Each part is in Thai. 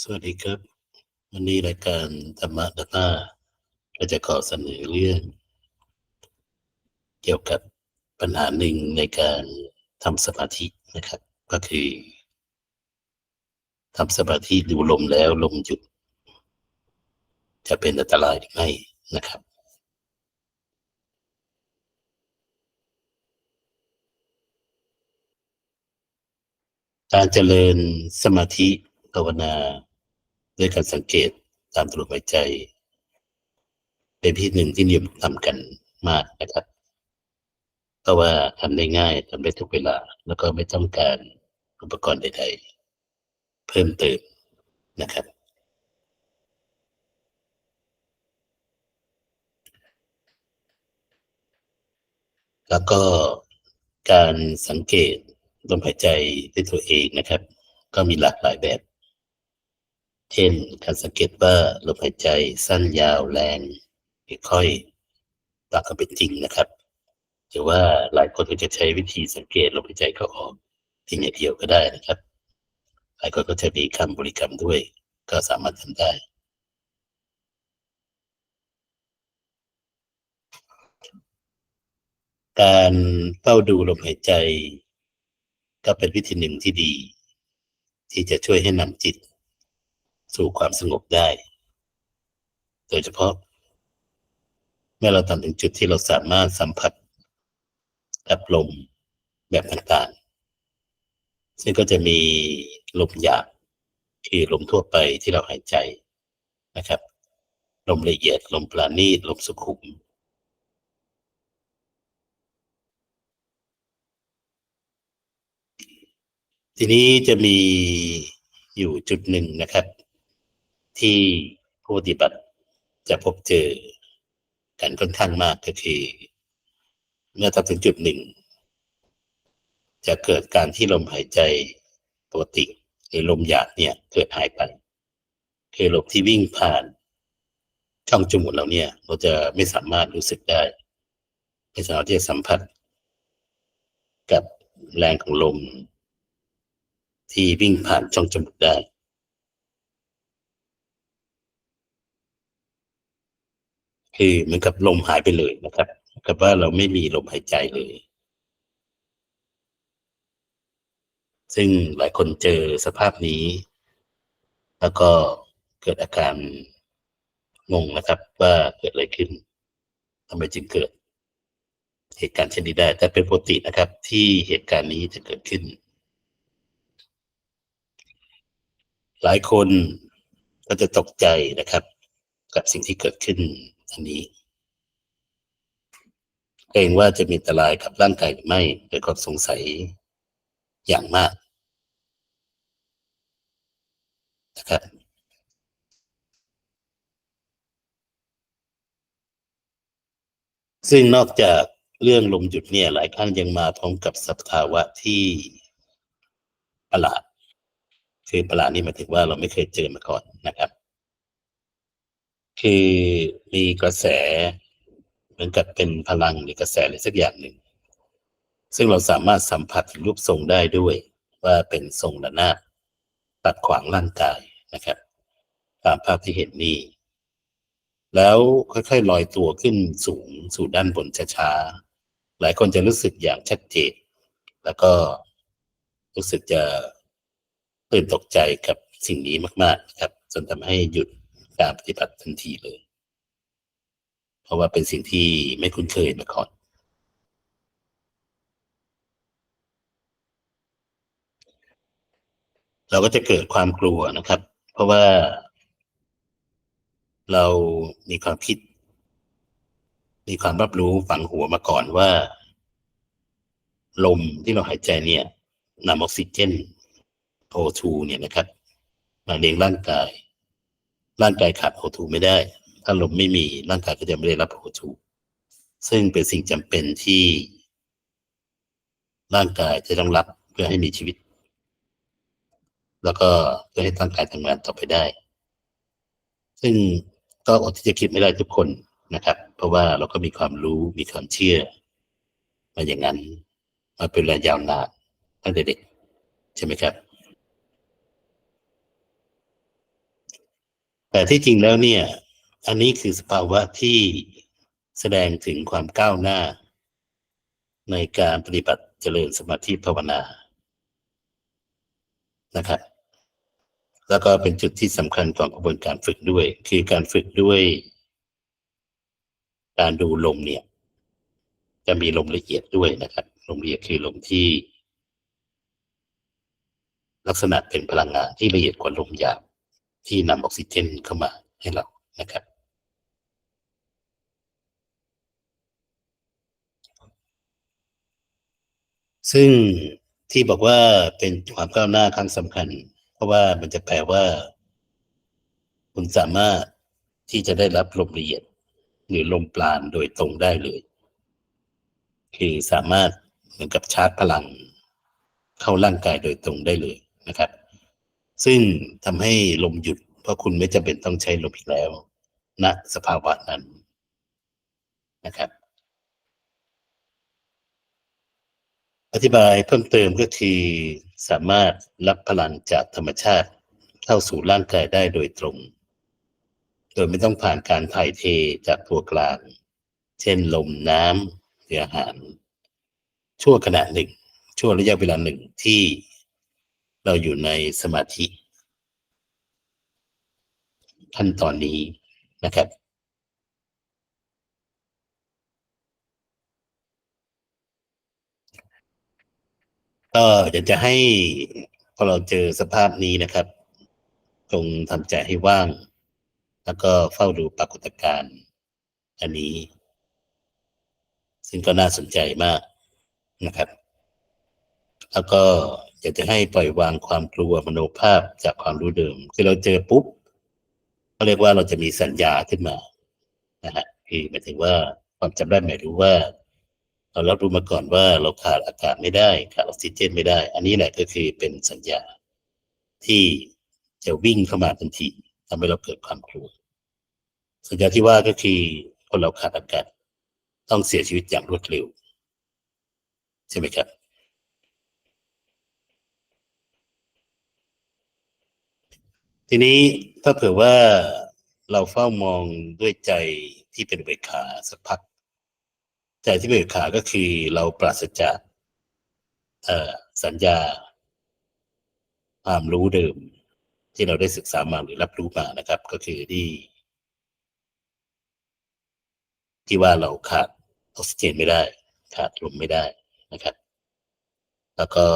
สวัสดีครับ วันนี้รายการธรรมะดาต้าก็จะขอเสนอเรื่อง เกี่ยวกับปัญหาหนึ่งในการทำสมาธินะครับ ก็คือทำสมาธิดูลมแล้วลมหยุด จะเป็นอันตรายหรือไม่นะครับ การเจริญสมาธิ ภาวนา ด้วยการสังเกตตามตัวลมหายใจ เป็นพิธีหนึ่งที่นิยมทำกันมากนะครับเพราะว่าทำได้ง่ายทำได้ทุกเวลา แล้วก็ไม่ต้องการอุปกรณ์ใดๆ เพิ่มเติมนะครับแล้วก็การสังเกตลมหายใจด้วยตัวเองนะครับ ก็มีหลากหลายแบบ เช่นการสังเกตว่าลมหายใจสั้นยาวแรงค่อยตามความเป็นจริงนะครับหรือว่าหลายคนก็จะใช้วิธีสังเกตลมหายใจเข้าออกเพียงอย่างเดียวก็ได้นะครับ หลายคนก็จะมีคำบริกรรมด้วย ก็สามารถทำได้การเฝ้าดูลมหายใจ ก็เป็นวิธีหนึ่งที่ดี ที่จะช่วยให้นำจิต สู่ความสงบได้ โดยเฉพาะ เมื่อเราทำถึงจุดที่เราสามารถสัมผัสกับลมแบบต่างๆ ซึ่งก็จะมีลมหยาบคือลมทั่วไปที่เราหายใจนะครับ ลมละเอียด ลมปราณีต ลมสุขุม ทีนี้จะมีอยู่จุดหนึ่งนะครับ ที่ผู้ปฏิบัติจะพบเจอกันค่อนข้างมากก็คือเมื่อทำถึงจุดหนึ่ง จะเกิดการที่ลมหายใจปกติหรือลมหยาบเนี่ยเกิดหายไปคือลมที่วิ่งผ่านช่องจมูกเราเนี่ย เราจะไม่สามารถรู้สึกได้ ไม่สามารถที่จะสัมผัส กับแรงของลม ที่วิ่งผ่านช่องจมูกได้ คือเหมือนกับลมหายไปเลยนะครับกับว่าเราไม่มีลมหายใจเลย ซึ่งหลายคนเจอสภาพนี้ แล้วก็เกิดอาการงงนะครับ ว่าเกิดอะไรขึ้นทำไมจึงเกิด เหตุการณ์เช่นนี้ได้ แต่เป็นปกตินะครับ ที่เหตุการณ์นี้จะเกิดขึ้น หลายคนก็จะตกใจนะครับ กับสิ่งที่เกิดขึ้น อันนี้เกรงว่าจะมีอันตรายกับร่างกายหรือไม่เกิดความสงสัยอย่างมากนะครับซึ่งนอกจากเรื่องลมหยุดเนี่ยหลายครั้งยังมาพร้อมกับสภาวะที่ประหลาด คือประหลาดนี่หมายถึงว่าเราไม่เคยเจอมาก่อนนะครับ คือ มีกระแส เหมือนกับเป็นพลังหรือกระแสอะไรสักอย่างหนึ่ง ซึ่งเราสามารถสัมผัสถึงรูปทรงได้ด้วย ว่าเป็นทรงระนาบตัดขวางร่างกายนะครับ ตามภาพที่เห็นนี่แล้วค่อยๆลอยตัวขึ้นสูงสู่ด้านบนช้าๆ หลายคนจะรู้สึกอย่างชัดเจน แล้วก็รู้สึกจะตื่นตกใจกับสิ่งนี้มากๆครับ จนทำให้หยุดการปฏิบัติทันทีเลย เพราะว่าเป็นสิ่งที่ไม่คุ้นเคยมาก่อนเราก็จะเกิดความกลัวนะครับ เพราะว่า เรามีความคิด มีความรับรู้ฝังหัวมาก่อนว่า ลมที่เราหายใจเนี่ยนำออกซิเจน O2 เนี่ยนะครับ มาเลี้ยงร่างกาย ร่างกายขาด O2 ไม่ได้ ถ้าลมไม่มีร่างกายก็จะไม่ได้รับ O2 ซึ่งเป็นสิ่งจำเป็นที่ ร่างกายจะต้องรับเพื่อให้มีชีวิต แล้วก็เพื่อให้ร่างกายทำงานต่อไปได้ ซึ่งก็อดที่จะคิดไม่ได้ทุกคนนะครับ เพราะว่าเราก็มีความรู้มีความเชื่อมาอย่างนั้นมาเป็นระยะยาวนานตั้งแต่เด็กใช่ไหมครับ แต่ที่จริงแล้วเนี่ย อันนี้คือสภาวะที่แสดงถึงความก้าวหน้า ในการปฏิบัติเจริญสมาธิภาวนานะครับแล้วก็เป็นจุดที่สำคัญของกระบวนการฝึกด้วย คือการฝึกด้วย การดูลมเนี่ย จะมีลมละเอียดด้วยนะครับลมละเอียดคือลมที่ ลักษณะเป็นพลังงานที่ละเอียดกว่าลมหยาบที่นำออกซิเจนเข้ามาให้เรานะครับ ซึ่งที่บอกว่าเป็นความก้าวหน้าครั้งสำคัญ เพราะว่ามันจะแปลว่า คุณสามารถที่จะได้รับลมละเอียด หรือลมปราณโดยตรงได้เลย คือสามารถเหมือนกับชาร์จพลัง เข้าร่างกายโดยตรงได้เลยนะครับ ซึ่งทำให้ลมหยุด เพราะคุณไม่จำเป็นต้องใช้ลมอีกแล้วณสภาวะนั้นนะครับ อธิบายเพิ่มเติมก็คือสามารถรับพลังจากธรรมชาติเข้าสู่ร่างกายได้โดยตรง โดยไม่ต้องผ่านการถ่ายเทจากตัวกลาง เช่นลมน้ำหรืออาหาร ชั่วขณะหนึ่ง ชั่วระยะเวลาหนึ่งที่เราอยู่ในสมาธิ ขั้นตอนนี้นะครับ ก็อยากจะให้พอเราเจอสภาพนี้นะครับจงทำใจให้ว่าง แล้วก็เฝ้าดูปรากฏการณ์อันนี้ ซึ่งก็น่าสนใจมากนะครับ แล้วก็อยากจะให้ปล่อยวางความกลัวมโนภาพจากความรู้เดิม คือเราเจอปุ๊บก็เรียกว่าเราจะมีสัญญาขึ้นมานะฮะคือหมายถึงว่าความจำได้หมายรู้ว่า เรารับรู้มาก่อนว่าเราขาดอากาศไม่ได้ขาดออกซิเจนไม่ได้ อันนี้แหละก็คือเป็นสัญญาที่จะวิ่งเข้ามาทันทีทำให้เราเกิดความกลัว สัญญาที่ว่าก็คือคนเราขาดอากาศต้องเสียชีวิตอย่างรวดเร็ว ใช่ไหมครับทีนี้ถ้าเผื่อว่าเราเฝ้ามองด้วยใจที่เป็นเบกขาสักพัก ใจที่เป็นเบกขาก็คือเราปราศจากสัญญา ความรู้เดิม ที่เราได้ศึกษามาหรือรับรู้มานะครับ ก็คือที่ที่ว่าเราขาดออกซิเจนไม่ได้ ขาดลมไม่ได้นะครับ แล้วก็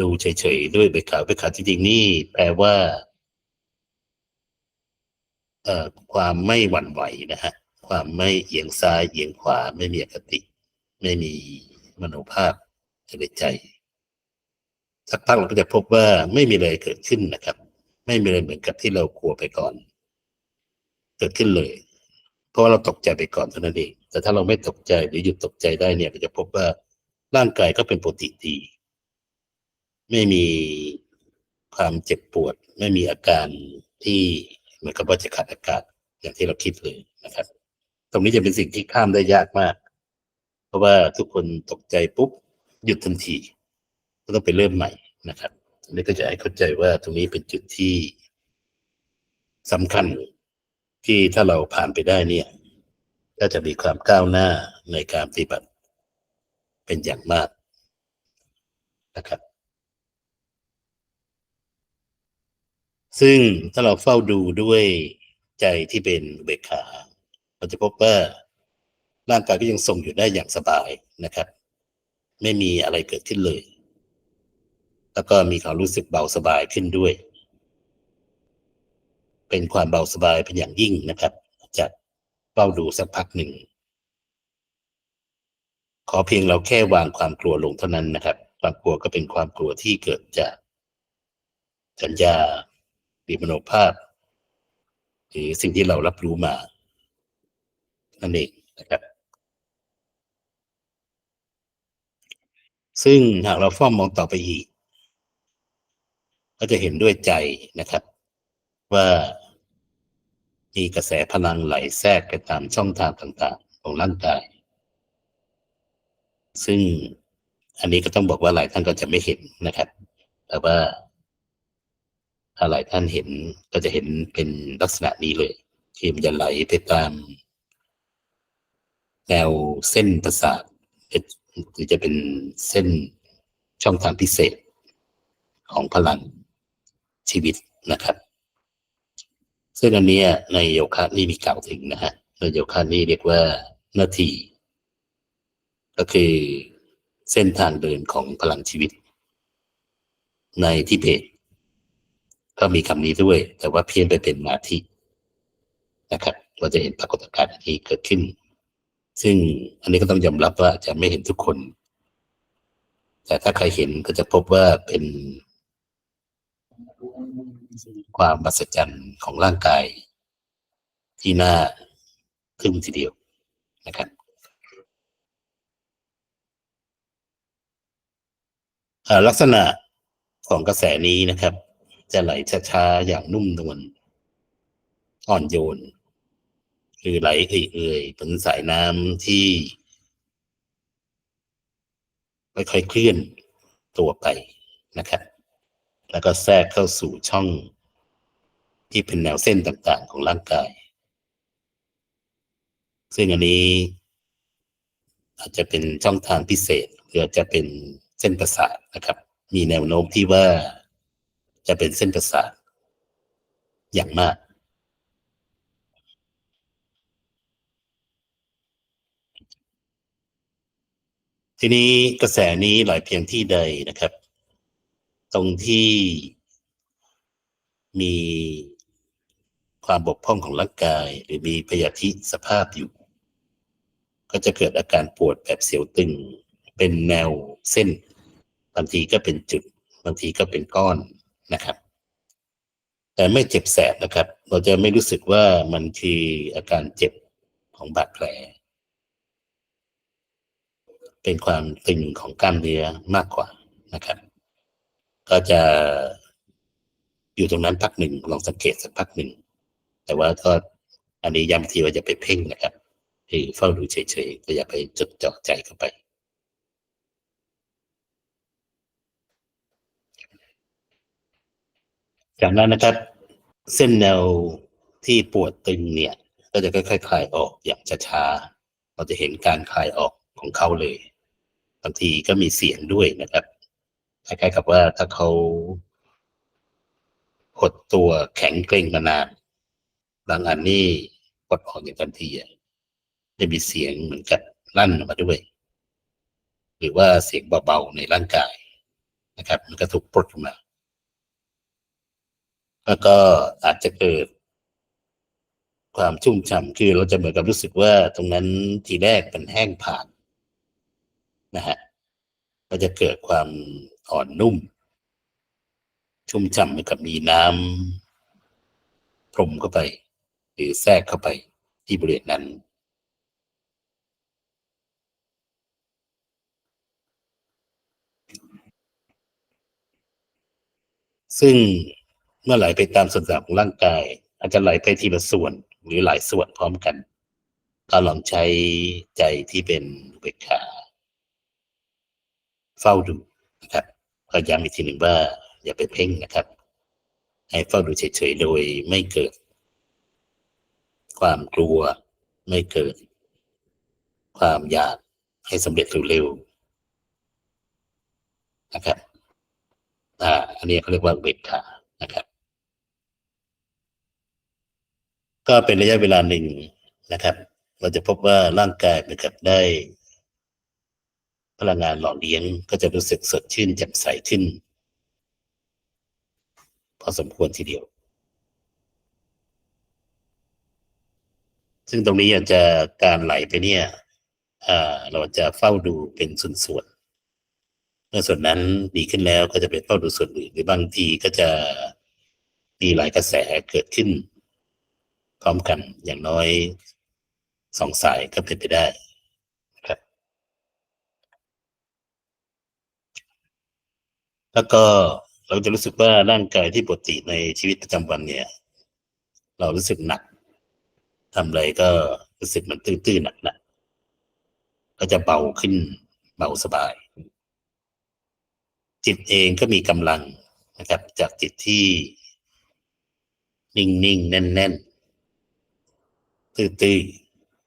ดูเฉยๆด้วยเบกขาเบกขาจริงๆนี่แปลว่าความไม่หวั่นไหวนะฮะ ความไม่เอียงซ้ายเอียงขวาไม่มีอคติ ไม่มีมโนภาพในใจ สักพักเราก็จะพบว่าไม่มีอะไรเกิดขึ้นนะครับ ไม่มีอะไรเหมือนกับที่เรากลัวไปก่อน เกิดขึ้นเลย เพราะว่าเราตกใจไปก่อนเท่านั้นเอง แต่ถ้าเราไม่ตกใจหรือหยุดตกใจได้เนี่ยก็จะพบว่าร่างกายก็เป็นปกติดี ไม่มีความเจ็บปวด ไม่มีอาการที่เหมือนกับว่าจะขาดอากาศอย่างที่เราคิดเลยนะครับ รงนี้จะเป็นสิ่งที่ข้ามได้ยากมาก เพราะว่าทุกคนตกใจปุ๊บหยุดทันที ก็ต้องไปเริ่มใหม่นะครับอันนี้ก็จะให้เข้าใจว่าตรงนี้เป็นจุดที่สำคัญที่ถ้าเราผ่านไปได้เนี่ย ก็จะมีความก้าวหน้าในการปฏิบัติเป็นอย่างมากนะครับ ซึ่งถ้าเราเฝ้าดูด้วยใจที่เป็นเบกขา เราจะพบว่าร่างกายก็ยังทรงอยู่ได้อย่างสบายนะครับ ไม่มีอะไรเกิดขึ้นเลย แล้วก็มีความรู้สึกเบาสบายขึ้นด้วย เป็นความเบาสบายเป็นอย่างยิ่งนะครับจากเฝ้าดูสักพักหนึ่ง ขอเพียงเราแค่วางความกลัวลงเท่านั้นนะครับ ความกลัวก็เป็นความกลัวที่เกิดจากสัญญาหรือมโนภาพหรือสิ่งที่เรารับรู้มา นั่นเองนะครับ ซึ่งหากเราเฝ้ามองต่อไปอีก ก็จะเห็นด้วยใจนะครับ ว่ามีกระแสพลังไหลแทรกไปตามช่องทางต่างๆ ของร่างกาย ซึ่งอันนี้ก็ต้องบอกว่าหลายท่านก็จะไม่เห็นนะครับ แต่ว่าถ้าหลายท่านเห็นก็จะเห็นเป็นลักษณะนี้เลยที่มันจะไหลไปตาม แนวเส้นประสาทหรือจะเป็นเส้นช่องทางพิเศษของพลังชีวิตนะครับซึ่งอันนี้ในโยคะนี่มีกล่าวถึงนะฮะในโยคะนี่เรียกว่านาที ก็คือเส้นทางเดินของพลังชีวิต ในทิเบตก็มีคำนี้ด้วย แต่ว่าเพี้ยนไปเป็นนาทีนะครับเราจะเห็นปรากฏการณ์นี้เกิดขึ้น ซึ่งอันนี้ก็ต้องยอมรับว่าจะไม่เห็นทุกคน แต่ถ้าใครเห็นก็จะพบว่าเป็น ความมหัศจรรย์ของร่างกาย ที่น่าทึ่งทีเดียวนะครับลักษณะของกระแสนี้นะครับ จะไหลช้าๆอย่างนุ่มนวลอ่อนโยน คือไหลเอื่อยๆเป็นสายน้ำที่ค่อยๆเคลื่อนตัวไปนะครับ แล้วก็แทรกเข้าสู่ช่อง ที่เป็นแนวเส้นต่างๆ ของร่างกาย ซึ่งอันนี้ อาจจะเป็นช่องทางพิเศษหรือจะเป็นเส้นประสาทนะครับ มีแนวโน้มที่ว่าจะเป็นเส้นประสาทอย่างมาก ทีนี้กระแสนี้ไหลเพียงที่ใดนะครับ ตรงที่มีความบกพร่องของร่างกาย หรือมีพยาธิสภาพอยู่ ก็จะเกิดอาการปวดแบบเสียวตึง เป็นแนวเส้น บางทีก็เป็นจุด บางทีก็เป็นก้อนนะครับ แต่ไม่เจ็บแสบนะครับ เราจะไม่รู้สึกว่ามันคืออาการเจ็บของบาดแผล เป็นความตึงของกล้ามเนื้อมากกว่านะครับ ก็จะอยู่ตรงนั้นพักหนึ่งลองสังเกตสักพักหนึ่ง แต่ว่าก็อันนี้ย้ำทีว่าจะไปเพ่งนะครับคือเฝ้าดูเฉยๆก็อย่าไปจดจ่อใจเข้าไป จากนั้นนะครับ เส้นแนวที่ปวดตึงเนี่ย ก็จะค่อยๆคลายออกอย่างช้าๆเราจะเห็นการคลายออกของเขาเลย บางทีก็มีเสียงด้วยนะครับคล้ายๆกับว่าถ้าเขาหดตัวแข็งเกร็งมานานบางอันนี่ปลดออกอย่างทันทีจะมีเสียงเหมือนกับลั่นออกมาด้วย หรือว่าเสียงเบาๆในร่างกายนะครับ มันก็ถูกปลดออกมา แล้วก็อาจจะเกิดความชุ่มฉ่ำคือเราจะเหมือนกับรู้สึกว่าตรงนั้นทีแรกเป็นแห้งผ่าก นะฮะก็จะเกิดความอ่อนนุ่ม ชุ่มฉ่ำเหมือนกับมีน้ำพรมเข้าไป หรือแทรกเข้าไปที่บริเวณนั้น ซึ่งเมื่อไหลไปตามส่วนต่างของร่างกาย อาจจะไหลไปทีละส่วนหรือหลายส่วนพร้อมกันก็ลองใช้ใจที่เป็นเบกขา เฝ้าดูนะครับก็ย้ำอีกทีหนึ่งว่า อย่าไปเพ่งนะครับ ให้เฝ้าดูเฉยๆโดยไม่เกิด ความกลัวไม่เกิด ความอยากให้สำเร็จเร็วๆนะครับอ่าอันนี้เขาเรียกว่าเบกขานะครับ ก็เป็นระยะเวลาหนึ่งนะครับ เราจะพบว่าร่างกายเหมือนกับได้ พลังงานหล่อเลี้ยงก็จะรู้สึกสดชื่นแจ่มใสขึ้น พอสมควรทีเดียว ซึ่งตรงนี้อาจจะการไหลไปเนี่ยเราจะเฝ้าดูเป็นส่วนๆเมื่อส่วนนั้นดีขึ้นแล้วก็จะเป็นเฝ้าดูส่วนอื่นหรือบางทีก็จะมีหลายกระแสเกิดขึ้น พร้อมกันอย่างน้อยสองสายก็เป็นไปได้ครับ แล้วก็เราจะรู้สึกว่าร่างกายที่ปกติในชีวิตประจำวันเนี่ย เรารู้สึกหนักทำอะไรก็รู้สึกมันตื้นๆหนักนะก็จะเบาขึ้นเบาสบาย จิตเองก็มีกำลังนะครับ จากจิตที่ นิ่งๆ แน่นๆ ตื้อ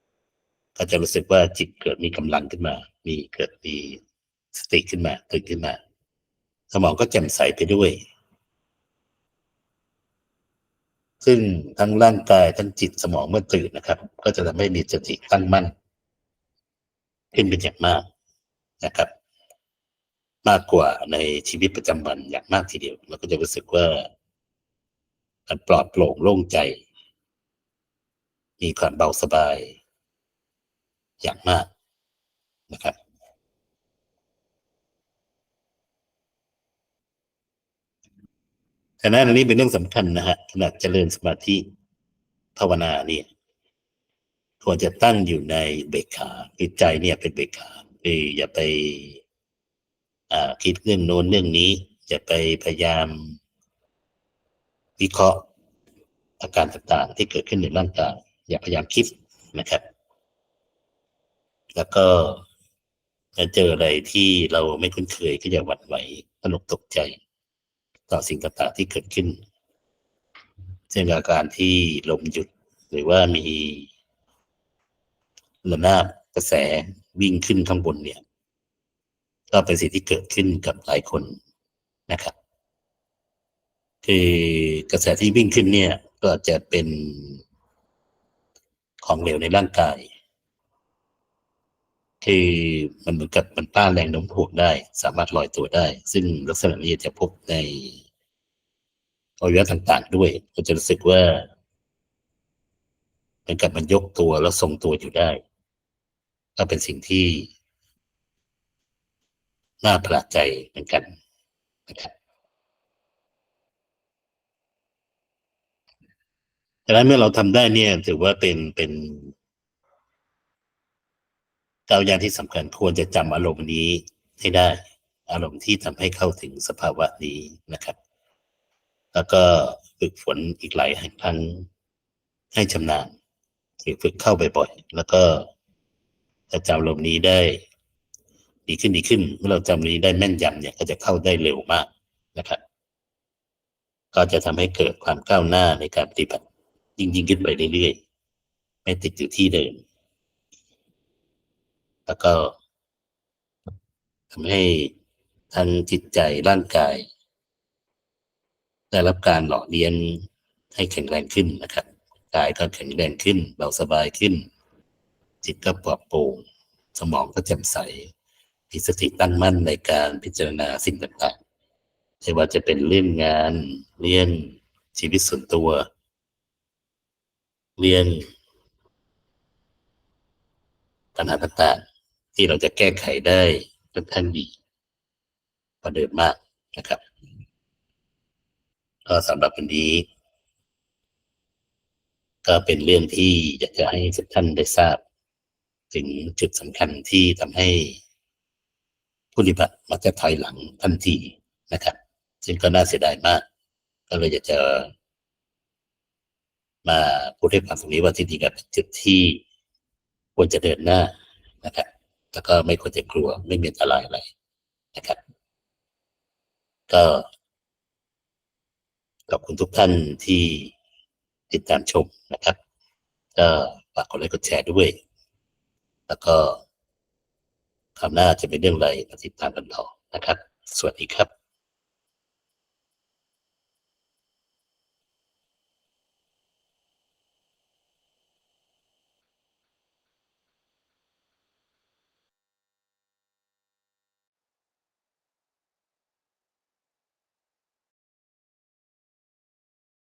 ๆ ก็จะรู้สึกว่าจิตเกิดมีกำลังขึ้นมา มีเกิดมีสติขึ้นมาตื่นขึ้นมา สมองก็แจ่มใสไปด้วย ซึ่งทั้งร่างกายทั้งจิตสมองเมื่อตื่นนะครับ ก็จะทำให้มีสติตั้งมั่น ขึ้นเป็นอย่างมากนะครับ มากกว่าในชีวิตประจำวันอย่างมากทีเดียวเราก็จะรู้สึกว่ามันปลอดโปร่งโล่งใจ มีความเบาสบายอย่างมากนะครับ ฉะนั้นอันนี้เป็นเรื่องสำคัญนะฮะขณะเจริญสมาธิภาวนาเนี่ยควรจะตั้งอยู่ในเบกขาจิตใจเนี่ยเป็นเบกขาคืออย่าไปอ่าคิดเรื่องโน้นเรื่องนี้ อย่าไปพยายาม วิเคราะห์อาการต่างๆ ที่เกิดขึ้นในร่างกายอย่าพยายามคิดนะครับ แล้วก็ถ้าเจออะไรที่เราไม่คุ้นเคยก็อย่าหวั่นไหวตนกตกใจ ต่อสิ่งต่างๆที่เกิดขึ้น เช่นอาการที่ลมหยุดหรือว่ามีระนาบกระแสวิ่งขึ้นข้างบนเนี่ย ก็เป็นสิ่งที่เกิดขึ้นกับหลายคนนะครับ คือกระแสที่วิ่งขึ้นเนี่ย ก็จะเป็นของเหลวในร่างกาย คือมันเหมือนกับมันต้านแรงโน้มถ่วงได้ สามารถลอยตัวได้ ซึ่งลักษณะนี้จะพบใน อวัยวะต่างๆ ด้วย ก็จะรู้สึกว่าเหมือนกับมันยกตัวแล้วทรงตัวอยู่ได้ ก็เป็นสิ่งที่ น่าประหลาดใจเหมือนกันนะครับดังนั้นเมื่อเราทำได้เนี่ย ถือว่าเป็นเป็นก้าวย่างที่สำคัญควรจะจำอารมณ์นี้ให้ได้ อารมณ์ที่ทำให้เข้าถึงสภาวะนี้นะครับ แล้วก็ฝึกฝนอีกหลายครั้งให้ชำนาญคือฝึกเข้าบ่อยๆแล้วก็จะจำอารมนี้ได้ ดีขึ้นดีขึ้น เมื่อเราจำนี้ได้แม่นยำเนี่ยก็จะเข้าได้เร็วมากนะครับ ก็จะทำให้เกิดความก้าวหน้าในการปฏิบัติยิ่งยิ่งขึ้นไปเรื่อยๆไม่ติดอยู่ที่เดิมแล้วก็ทำให้ทั้งจิตใจร่างกาย ได้รับการหล่อเลี้ยงให้แข็งแรงขึ้นนะครับกายก็แข็งแรงขึ้นเบาสบายขึ้น จิตก็ปลอดโปร่งสมองก็แจ่มใสมีสติตั้งมั่นในการพิจารณาสิ่งต่างๆไม่ว่าจะเป็นเรื่องงานเรื่องชีวิตส่วนตัว เรื่องปัญหาต่างๆที่เราจะแก้ไขได้ค่อนข้างดีกว่าเดิมมากนะครับ ก็สำหรับวันนี้ ก็เป็นเรื่องที่อยากจะให้ทุกท่านได้ทราบ ถึงจุดสำคัญที่ทำให้ผู้ปฏิบัติมักจะถอยหลังทันทีนะครับ ซึ่งก็น่าเสียดายมาก ก็เลยอยากจะ มาพูดให้ฟังตรงนี้ว่าที่จริงเป็นจุดที่ควรจะเดินหน้านะครับแล้วก็ไม่ควรจะกลัวไม่มีอันตรายอะไรนะครับ ก็ ขอบคุณทุกท่านที่ติดตามชมนะครับ ก็ฝากกดไลค์กดแชร์ด้วย แล้วก็คราวหน้าจะเป็นเรื่องอะไรมาติดตามกันต่อนะครับ สวัสดีครับ